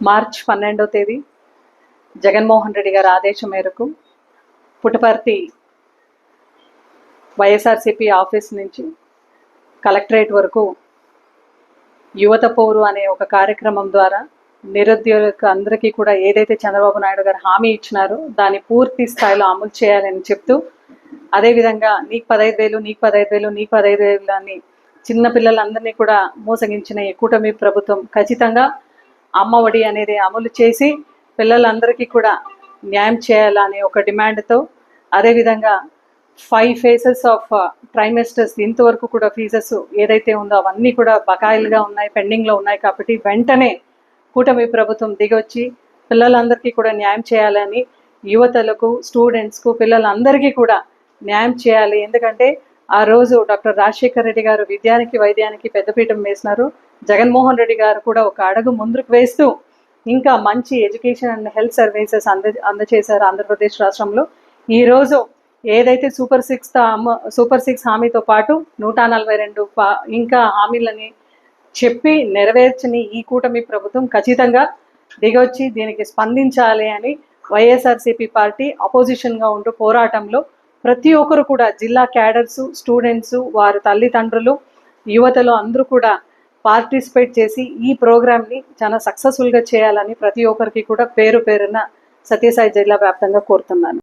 March పన్నెండో తేదీ జగన్మోహన్ రెడ్డి గారి ఆదేశం మేరకు పుట్టపర్తి వైఎస్ఆర్సిపి ఆఫీస్ నుంచి కలెక్టరేట్ వరకు యువత పౌరు అనే ఒక కార్యక్రమం ద్వారా నిరుద్యోగులకు అందరికీ కూడా ఏదైతే చంద్రబాబు నాయుడు గారు హామీ ఇచ్చినారో దాన్ని పూర్తి స్థాయిలో అమలు చేయాలని చెప్తూ అదేవిధంగా నీకు పదహైదు వేలు నీకు పదహైదు వేలు నీకు పదహైదు వేలు అని చిన్న పిల్లలందరినీ కూడా మోసగించిన ఈ కూటమి ప్రభుత్వం ఖచ్చితంగా అమ్మ ఒడి అనేది అమలు చేసి పిల్లలందరికీ కూడా న్యాయం చేయాలనే ఒక డిమాండ్తో అదేవిధంగా ఫైవ్ ఫేసెస్ ఆఫ్ ట్రైమెస్టర్స్ ఇంతవరకు కూడా ఫీజెస్ ఏదైతే ఉందో అవన్నీ కూడా బకాయిలుగా ఉన్నాయి పెండింగ్లో ఉన్నాయి కాబట్టి వెంటనే కూటమి ప్రభుత్వం దిగొచ్చి పిల్లలందరికీ కూడా న్యాయం చేయాలని యువతలకు స్టూడెంట్స్కు పిల్లలందరికీ కూడా న్యాయం చేయాలి. ఎందుకంటే ఆ రోజు డాక్టర్ రాజశేఖర్ రెడ్డి గారు విద్యానికి వైద్యానికి పెద్దపీఠం వేసినారు. జగన్మోహన్ రెడ్డి గారు కూడా ఒక అడుగు ముందుకు వేస్తూ ఇంకా మంచి ఎడ్యుకేషన్ అండ్ హెల్త్ సర్వీసెస్ అంద అందజేశారు ఆంధ్రప్రదేశ్ రాష్ట్రంలో. ఈరోజు ఏదైతే సూపర్ సిక్స్ సూపర్ సిక్స్ హామీతో పాటు నూట నలభై రెండు పా- ఇంకా హామీలని చెప్పి నెరవేర్చని ఈ కూటమి ప్రభుత్వం ఖచ్చితంగా దిగొచ్చి దీనికి స్పందించాలి అని వైఎస్ఆర్సీపీ పార్టీ అపోజిషన్గా ఉంటూ పోరాటంలో ప్రతి ఒక్కరు కూడా జిల్లా క్యాడర్స్ స్టూడెంట్స్ వారి తల్లిదండ్రులు యువతలు అందరూ కూడా పార్టిసిపేట్ చేసి ఈ ప్రోగ్రామ్ని చాలా సక్సెస్ఫుల్గా చేయాలని ప్రతి ఒక్కరికి కూడా పేరు పేరున సత్యసాయి జిల్లా వ్యాప్తంగా కోరుతున్నాను.